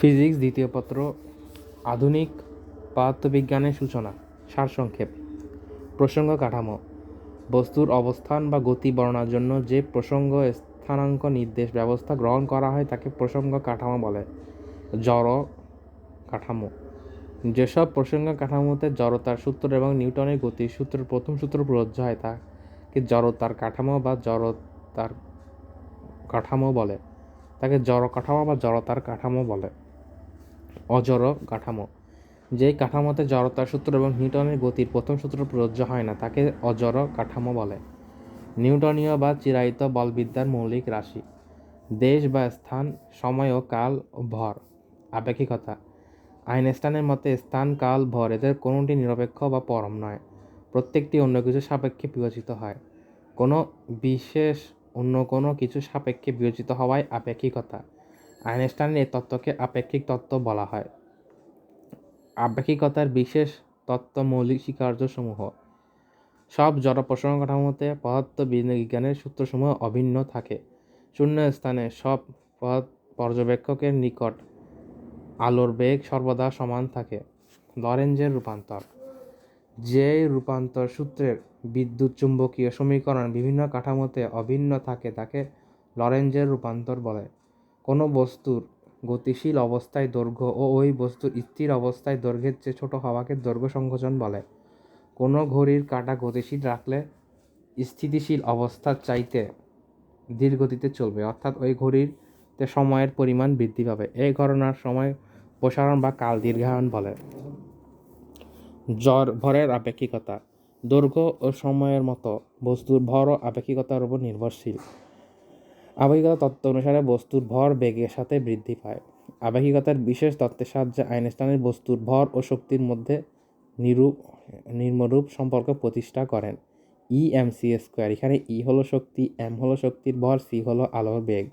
Physics দ্বিতীয় পত্র, আধুনিক পদার্থবিজ্ঞানের সূচনা, সারসংক্ষেপ, প্রসঙ্গ কাঠামো, বস্তুর অবস্থান বা গতি বর্ণার জন্য যে প্রসঙ্গ স্থানাঙ্ক নির্দেশ ব্যবস্থা গ্রহণ করা হয় তাকে প্রসঙ্গ কাঠামো বলে। জড় কাঠামো। যেসব প্রসঙ্গ কাঠামোতে জড়তার সূত্র এবং নিউটনের গতির সূত্রের প্রথম সূত্র প্রযোজ্য হয়, তাকে জড়তার কাঠামো বা জড়তার কাঠামো বলে। তাকে জড় কাঠামো বা জড়তার কাঠামো বলে। অজড় কাঠামো। যেই কাঠামোতে জড়তার সূত্র এবং নিউটনের গতির প্রথম সূত্র প্রযোজ্য হয় না, তাকে অজড় কাঠামো বলে। নিউটনীয় বা চিরায়িত বলবিদ্যার মৌলিক রাশি। দেশ বা স্থান, সময় ও কাল ও ভর। আপেক্ষিকতা। আইনস্টাইনের মতে, স্থান, কাল, ভর এদের কোনোটি নিরপেক্ষ বা পরম নয়। প্রত্যেকটি অন্য কিছু সাপেক্ষে বিবেচিত হয়। কোনো বিশেষ অন্য কোনো কিছু সাপেক্ষে বিবেচিত হওয়ায় আপেক্ষিকতা। আইনস্টাইনের এই তত্ত্বকে আপেক্ষিক তত্ত্ব বলা হয়। আপেক্ষিকতার বিশেষ তত্ত্ব মৌলিক স্বীকার্যসমূহ। সব জড় প্রসঙ্গ কাঠামোতে পদার্থ বিজ্ঞানের সূত্রসমূহ অভিন্ন থাকে। শূন্য স্থানে সব পর্যবেক্ষকের নিকট আলোর বেগ সর্বদা সমান থাকে, লরেঞ্জের রূপান্তর। যে রূপান্তর সূত্রের বিদ্যুৎ চুম্বকীয় সমীকরণ বিভিন্ন কাঠামোতে অভিন্ন থাকে, তাকে লরেঞ্জের রূপান্তর বলে। কোনো বস্তুর গতিশীল অবস্থায় দৈর্ঘ্য ও ওই বস্তুর স্থির অবস্থায় দৈর্ঘ্যের চেয়ে ছোট হওয়াকে দৈর্ঘ্য সংকোচন বলে। কোনো ঘড়ির কাঁটা গতিশীল রাখলে স্থিতিশীল অবস্থার চাইতে ধীর গতিতে চলবে, অর্থাৎ ওই ঘড়িতে সময়ের পরিমাণ বৃদ্ধি পাবে। এই ঘটনার সময় প্রসারণ বা কাল দীর্ঘায়ন বলে। জ্বর, ভরের আপেক্ষিকতা। দৈর্ঘ্য ও সময়ের মতো বস্তুর ভর ও আপেক্ষিকতার উপর নির্ভরশীল। আপেক্ষিকতা তত্ত্ব অনুসারে বস্তুর ভর বেগের সাথে বৃদ্ধি পায়। আপেক্ষিকতার বিশেষ তত্ত্বের সাহায্যে আইনস্টাইনের বস্তুর ভর ও শক্তির মধ্যে নিরূপ নির্মরূপ সম্পর্ক প্রতিষ্ঠা করেন। ই এম সি স্কোয়ার, এখানে ই হলো শক্তি, এম হলো শক্তির ভর, সি হলো আলোর বেগ।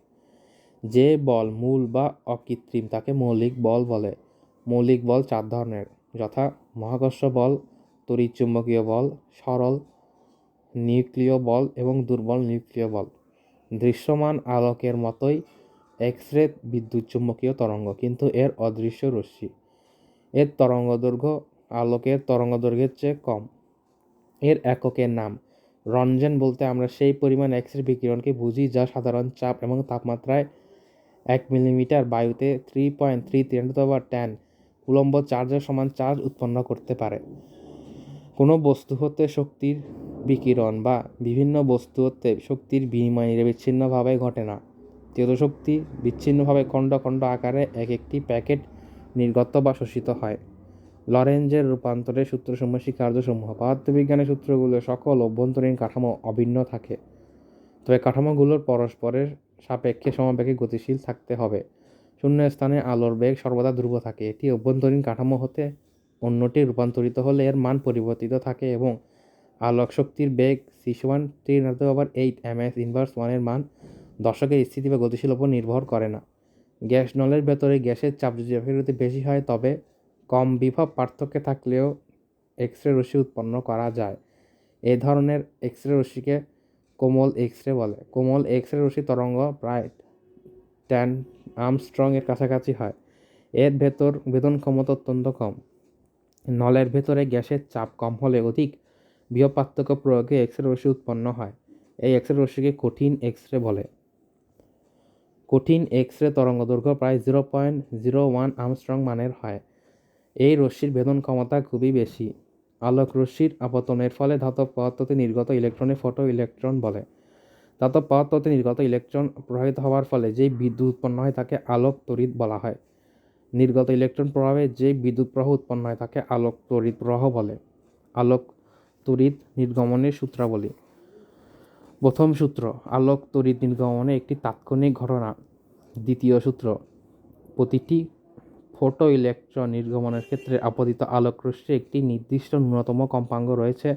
যে বল মূল বা অকৃত্রিম তাকে মৌলিক বল বলে। মৌলিক বল চার ধরনের, যথা মহাকর্ষ বল, তড়িৎচুম্বকীয় বল, সরল নিউক্লিয় বল এবং দুর্বল নিউক্লিয় বল। দৃশ্যমান আলোকের মতোই এক্স রে বিদ্যুৎ চুম্বকীয় তরঙ্গ, কিন্তু এর অদৃশ্য রশ্মি। এর তরঙ্গ দৈর্ঘ্য আলোকের তরঙ্গ দৈর্ঘ্যের চেয়ে কম। এর এককের নাম, রঞ্জন বলতে আমরা সেই পরিমাণ এক্স রে বিকিরণকে বুঝি যা সাধারণ চাপ এবং তাপমাত্রায় এক মিলিমিটার বায়ুতে three point three ten ten উলম্ব চার্জের সমান চার্জ উৎপন্ন করতে পারে। কোনো বস্তু হতে শক্তির বিকিরণ বা বিভিন্ন বস্তু হতে শক্তির বিনিময় নিরবিচ্ছিন্নভাবে ঘটে না। তেজ শক্তি বিচ্ছিন্নভাবে খণ্ড খণ্ড আকারে এক একটি প্যাকেট নির্গত বা শোষিত হয়। লরেঞ্জের রূপান্তরের সূত্রসমূহ কার্যসমূহ পদার্থবিজ্ঞানের সূত্রগুলো সকল অভ্যন্তরীণ কাঠামো অভিন্ন থাকে। তবে কাঠামোগুলোর পরস্পরের সাপেক্ষে সমাবেগে গতিশীল থাকতে হবে। শূন্য স্থানে আলোর বেগ সর্বদা ধ্রুব থাকে। এটি অভ্যন্তরীণ কাঠামো হতে অন্যটি রূপান্তরিত হলে এর মান পরিবর্তিত থাকে এবং আলোক শক্তির বেগ সিক্স ওয়ান থ্রি আবার এইট এম এস ইনভার্স ওয়ানের মান দর্শকের স্থিতি বা গতিশীল উপর নির্ভর করে না। গ্যাস নলের ভেতরে গ্যাসের চাপ যদি অপেক্ষাকৃত বেশি হয়, তবে কম বিভব পার্থক্যে থাকলেও এক্স রে রশ্মি উৎপন্ন করা যায়। এ ধরনের এক্স রে রশ্মিকে কোমল এক্স রে বলে। কোমল এক্স রে রশ্মি তরঙ্গ প্রায় টেন আর্মস্ট্রং এর কাছাকাছি হয়। এর ভেতর বেদন ক্ষমতা অত্যন্ত কম। নলের ভেতরে গ্যাসের চাপ কম হলে অধিক বৃহৎ পার্থক্য প্রয়োগে এক্স রে রশ্মি উৎপন্ন হয়। এই এক্স রে রশ্মিকে কঠিন এক্স রে বলে। কঠিন এক্স রে তরঙ্গ দৈর্ঘ্য প্রায় zero point zero one angstrom মানের হয়। এই রশ্মির ভেদন ক্ষমতা খুবই বেশি। আলোক রশ্মির আপতনের ফলে ধাতব পদার্থতে নির্গত ইলেকট্রনে ফটো ইলেকট্রন বলে। ধাতব পদার্থতে নির্গত ইলেকট্রন প্রবাহিত হওয়ার ফলে যেই বিদ্যুৎ উৎপন্ন হয় তাকে আলোক তড়িৎ বলা হয়। নির্গত ইলেকট্রন প্রভাবে যে বিদ্যুৎ প্রবাহ উৎপন্ন হয় তাকে আলোক তড়িৎ প্রবাহ বলে। আলোক তড়িৎ নির্গমনের সূত্রাবলী। প্রথম সূত্র, আলোক তড়িৎ নির্গমনে একটি তাৎক্ষণিক ঘটনা। দ্বিতীয় সূত্র, প্রতিটি ফোটো ইলেকট্রন নির্গমনের ক্ষেত্রে আপতিত আলোক রশ্মি একটি নির্দিষ্ট ন্যূনতম কম্পাঙ্গ রয়েছে,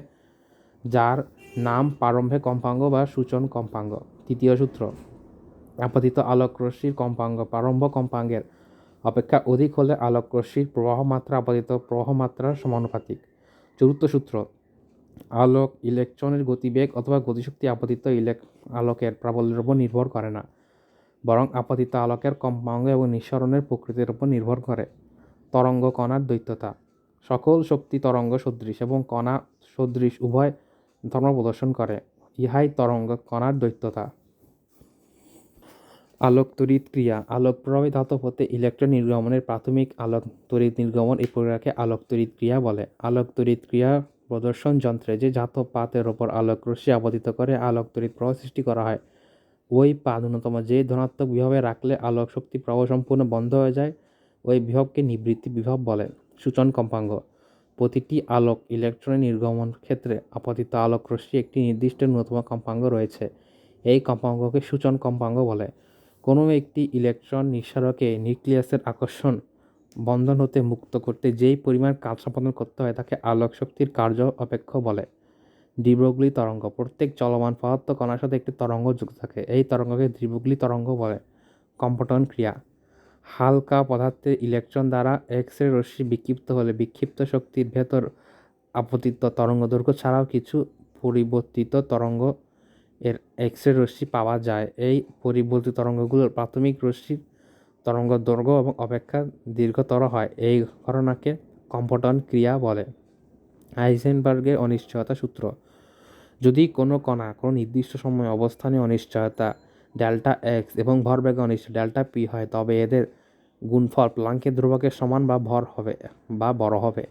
যার নাম প্রারম্ভে কম্পাঙ্গ বা সূচন কম্পাঙ্গ। তৃতীয় সূত্র, আপতিত আলোক রশ্মির কম্পাঙ্গ প্রারম্ভ কম্পাঙ্গের অপেক্ষা অধিক হলে আলোক রশ্মির প্রবাহ মাত্রা, আপতিত সমানুপাতিক। চতুর্থ সূত্র আলোক, ইলেকট্রনের গতিবেগ অথবা গতিশক্তি আপতিত ইলেক, আলোকের প্রাবল্যের উপর নির্ভর করে না। বরং আপতিত আলোকের কম্পাঙ্গ এবং নিঃসরণের প্রকৃতির উপর নির্ভর করে। তরঙ্গ কণার দ্বৈততা সকল শক্তি তরঙ্গ সদৃশ এবং কণা সদৃশ উভয় ধর্ম প্রদর্শন করে। ইহাই তরঙ্গ কণার দ্বৈততা আলোক তড়িৎ ক্রিয়া। আলোক প্রভাবিত ধাতব হতে ইলেকট্রন নির্গমনের প্রাথমিক আলোক তড়িৎ নির্গমন এই প্রক্রিয়াকে আলোক তড়িৎ ক্রিয়া বলে। আলোক তড়িৎ ক্রিয়া প্রদর্শন যন্ত্রে যে জাত পাতের ওপর আলোক রশ্মি আপাদিত করে আলোক তড়িৎ প্রবাহ সৃষ্টি করা হয়। ওই পা ন্যূনতম যে ধনাত্মক বিভবে রাখলে আলোক শক্তি প্রবাহ সম্পূর্ণ বন্ধ হয়ে যায়, ওই বিভবকে নিবৃত্তি বিভব বলে, সূচন কম্পাঙ্গ। প্রতিটি আলোক ইলেকট্রনের নির্গমন ক্ষেত্রে আপতিত আলোক রশ্মি একটি নির্দিষ্ট ন্যূনতম কম্পাঙ্গ রয়েছে। এই কম্পাঙ্গকে সূচন কম্পাঙ্গ বলে। কোনো একটি ইলেকট্রন নিঃসারকে নিউক্লিয়াসের আকর্ষণ বন্ধন হতে মুক্ত করতে যেই পরিমাণ কাজ সম্পাদন করতে হয় তাকে আলোক শক্তির কার্য অপেক্ষ বলে। দ্বিব্রগলি তরঙ্গ। প্রত্যেক চলমান পদার্থ কণার সাথে একটি তরঙ্গ যুক্ত থাকে। এই তরঙ্গকে দ্বিব্রগলি তরঙ্গ বলে। কম্পটন ক্রিয়া। হালকা পদার্থের ইলেকট্রন দ্বারা এক্স রে রশ্মি বিক্ষিপ্ত হলে বিক্ষিপ্ত শক্তির ভেতর আপতিত তরঙ্গ দৈর্ঘ্য ছাড়াও কিছু পরিবর্তিত তরঙ্গ এর এক্স রে রশ্মি পাওয়া যায়। এই পরিবর্তিত তরঙ্গগুলোর প্রাথমিক রশ্মির তরঙ্গ দৈর্ঘ্য এবং অপেক্ষা দীর্ঘতর হয়। এই ঘটনাকে কম্পটন ক্রিয়া বলে। হাইজেনবার্গের অনিশ্চয়তা সূত্র। যদি কোনো কণা কোনো নির্দিষ্ট সময় অবস্থানে অনিশ্চয়তা ডেল্টা এক্স এবং ভরবেগে অনিশ্চয় ডেল্টা পি হয়, তবে এদের গুণফল প্লাঙ্কের ধ্রুবকের সমান বা ভর হবে বা বড় হবে।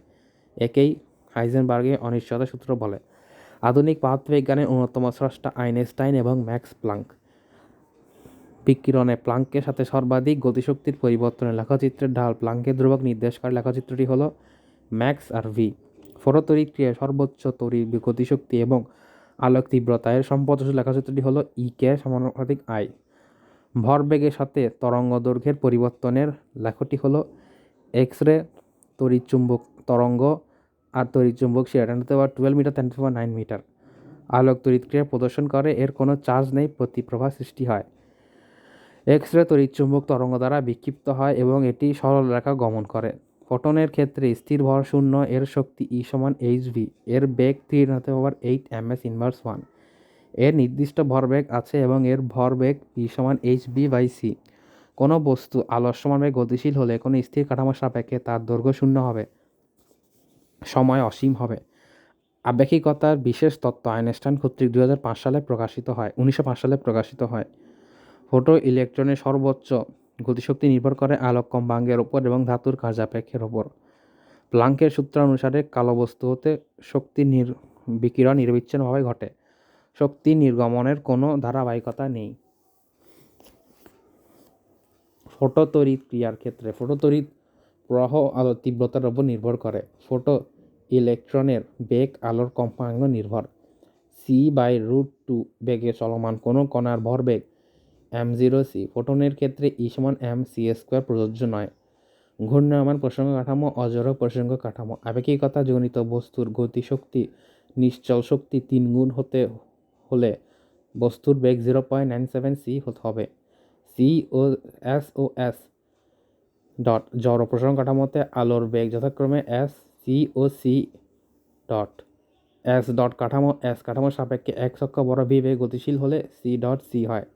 একেই হাইজেনবার্গের অনিশ্চয়তা সূত্র বলে। আধুনিক পদার্থবিজ্ঞানের অন্যতম স্রষ্টা আইনস্টাইন এবং ম্যাক্স প্লাঙ্ক। বিকিরণে প্লাঙ্কের সাথে সর্বাধিক গতিশক্তির পরিবর্তনের লেখচিত্রের ঢাল প্লাঙ্কের ধ্রুবক নির্দেশ করে। লেখচিত্রটি হলো ম্যাক্স আর ভি। ফটোতড়িৎ ক্রিয়ায় সর্বোচ্চ তরি গতিশক্তি এবং আলোক তীব্রতা। এর সম্পদশীল লেখচিত্রটি হলো ই কে সমানুপাতিক আই। ভরবেগের সাথে তরঙ্গ দৈর্ঘ্যের পরিবর্তনের লেখটি হলো এক্স রে তড়িৎচুম্বক তরঙ্গ আর তড়িৎচুম্বক সে ten to twelve metre ten to nine metre আলোক তড়িৎ ক্রিয়া প্রদর্শন করে, এর কোনো চার্জ নেই, প্রতিপ্রভা সৃষ্টি হয়। এক্স রে তড়িৎচুম্বক তরঙ্গ দ্বারা বিক্ষিপ্ত হয় এবং এটি সরল রেখা গমন করে। ফোটনের ক্ষেত্রে স্থির ভর শূন্য এর শক্তি ই সমান এইচ ভি এর বেগ থ্রি হতে power eight M S inverse ওয়ানের নির্দিষ্ট ভরবেগ আছে এবং এর ভরবেগ পি সমান এইচ বি বাই সি কোনো বস্তু আলোর সমানভাবে গতিশীল হলে কোনো স্থির কাঠামো সাপেক্ষে তার দৈর্ঘ্য শূন্য হবে। সময় অসীম হবে। আবেক্ষিকতার বিশেষ তত্ত্ব আইনস্টাইন কর্তৃক দু হাজার পাঁচ সালে প্রকাশিত হয়। উনিশশো পাঁচ সালে প্রকাশিত হয়। ফোটো ইলেকট্রনের সর্বোচ্চ গতিশক্তি নির্ভর করে আলোক কম্পাঙ্গের ওপর এবং ধাতুর কার্যাপেক্ষের ওপর প্লাঙ্কের সূত্র অনুসারে কালো বস্তু হতে শক্তি নির, বিকিরণ নিরবিচ্ছিন্নভাবে ঘটে। শক্তি নির্গমনের কোনো ধারাবাহিকতা নেই। ফটোতড়িৎ ক্রিয়ার ক্ষেত্রে ফটোতড়িৎ প্রবাহ আলোর তীব্রতার উপর নির্ভর করে। ফোটো ইলেকট্রনের বেগ আলোর কম্পাঙ্গ নির্ভর। সি বাই রুট টু বেগে চলমান কোনো কণার ভরবেগ এম জিরো সি, ফোটনের ক্ষেত্রে ই সমান এম সি স্কোয়ার প্রযোজ্য নয়। ঘূর্ণায়মান প্রসঙ্গ কাঠামো অজর প্রসঙ্গ কাঠামো, আপেক্ষিকতা জনিত বস্তুর গতিশক্তি নিশ্চল শক্তি তিন গুণ হতে হলে বস্তুর বেগ zero point nine seven C হতে হবে। সি ও এস ও এস ডট, জড় প্রসঙ্গ কাঠামোতে আলোর বেগ যথাক্রমে এস সি ও সি ডট। এস ডট কাঠামো, এস কাঠামোর সাপেক্ষে এক অক্ষ বড় ভি বেগ গতিশীল হলে সি ডট সি হয়।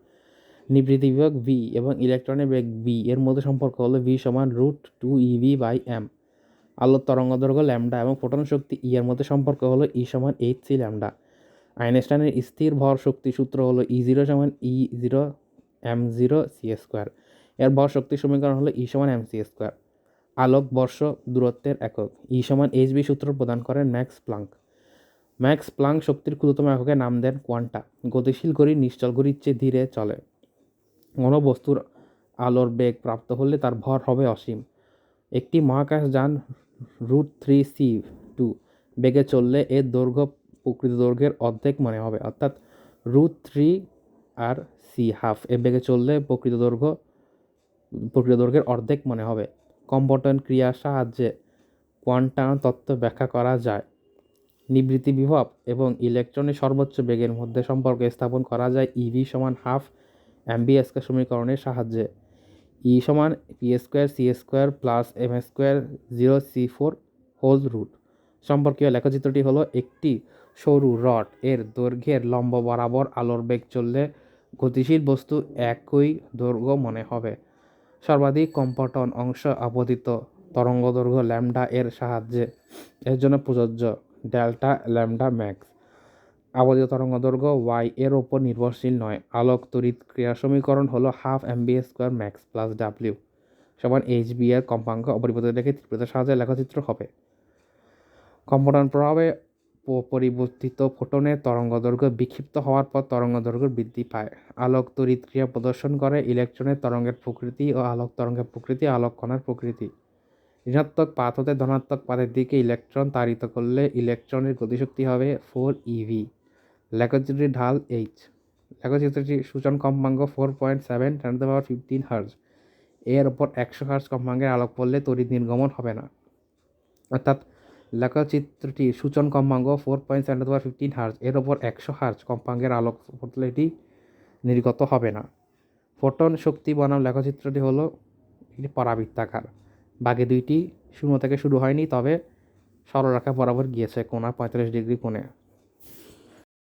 নিবৃত্তি বিভাগ ভি এবং ইলেকট্রনের বেগ বি এর মধ্যে সম্পর্ক হলো ভি সমান root two E V by M আলোর তরঙ্গ দৈর্ঘ্য ল্যামডা এবং ফোটন শক্তি ই এর মধ্যে সম্পর্ক হলো ই সমান এইচ সি ল্যামডা আইনস্টাইনের স্থির ভর শক্তি সূত্র হলো ই জিরো সমান E zero M zero C square এর ভর শক্তি সমীকরণ হলো ই সমান এম সি স্কোয়ার আলোক বর্ষ দূরত্বের একক। ই সমান এইচ বি সূত্র প্রদান করেন ম্যাক্স প্লাঙ্ক ম্যাক্স প্লাঙ্ক শক্তির ক্ষুদ্রতম এককে নাম দেন কোয়ান্টা গতিশীল ঘড়ি নিশ্চল ঘড়ির চেয়ে ধীরে চলে। কোনো বস্তুর আলোর বেগ প্রাপ্ত হলে তার ভর হবে অসীম। একটি মহাকাশ যান রুট থ্রি সি টু, বেগে চললে এর দৈর্ঘ্য প্রকৃত দৈর্ঘ্যের অর্ধেক মনে হবে, অর্থাৎ রুট থ্রি আর সি হাফ। এ বেগে চললে প্রকৃত দৈর্ঘ্য, প্রকৃত দৈর্ঘ্যের অর্ধেক মনে হবে। কম্পটন ক্রিয়ার সাহায্যে কোয়ান্টাম তত্ত্ব ব্যাখ্যা করা যায়। নিবৃত্তি বিভব এবং ইলেকট্রনের সর্বোচ্চ বেগের মধ্যে সম্পর্ক স্থাপন করা যায় ইভি সমান হাফ স্কোয়ার সমীকরণের সাহায্যে। ই সমান P square C square plus M square zero C four whole root সম্পর্কীয় লেখচিত্রটি হলো একটি সরু রড। এর দৈর্ঘ্যের লম্ব বরাবর আলোর বেগ চললে গতিশীল বস্তু একই দৈর্ঘ্য মনে হবে। সর্বাধিক কম্পটন অংশ আপতিত তরঙ্গদৈর্ঘ্য ল্যামডা এর সাহায্যে। এর জন্য প্রযোজ্য ডেল্টা ল্যামডা ম্যাক্স আপতিত তরঙ্গদৈর্ঘ্য ওয়াই এর ওপর নির্ভরশীল নয়। আলোক তড়িৎ ক্রিয়া সমীকরণ হলো half M B square max plus W সমান এইচ বি এর কম্পাঙ্ক অপরিবর্তিত রেখে তীব্রতার সাহায্যে লেখচিত্র হবে। কম্পটন প্রভাবে পরিবর্তিত ফোটনের তরঙ্গদৈর্ঘ্য বিক্ষিপ্ত হওয়ার পর তরঙ্গদৈর্ঘ্য বৃদ্ধি পায়। আলোক তড়িৎ ক্রিয়া প্রদর্শন করে ইলেকট্রনের তরঙ্গের প্রকৃতি ও আলোক তরঙ্গের প্রকৃতি, আলোক কণার প্রকৃতি। ঋণাত্মক পাত হতে ধনাত্মক পাতের দিকে ইলেকট্রন তাড়িত করলে ইলেকট্রনের গতিশক্তি হবে ফোর ইভি লেখচিত্রটির ঢাল এইচ। লেখচিত্রটির সূচন কম্পাঙ্ক four point seven ten the power fifteen hertz এর ওপর একশো হার্জ কম্পাঙ্কের আলোক পড়লে তড়িৎ নির্গমন হবে না। অর্থাৎ লেখচিত্রটির সূচন কম্পাঙ্ক four point seven power fifteen hertz এর ওপর একশো হার্জ কম্পাঙ্কের আলোক পড়লে এটি নির্গত হবে না। ফোটন শক্তি বনাম লেখচিত্রটি হলো একটি পরাবৃত্তাকার। বাকি দুইটি শূন্য থেকে শুরু হয়নি, তবে সরলরেখা বরাবর গিয়েছে কোনা পঁয়তাল্লিশ ডিগ্রি কোণে।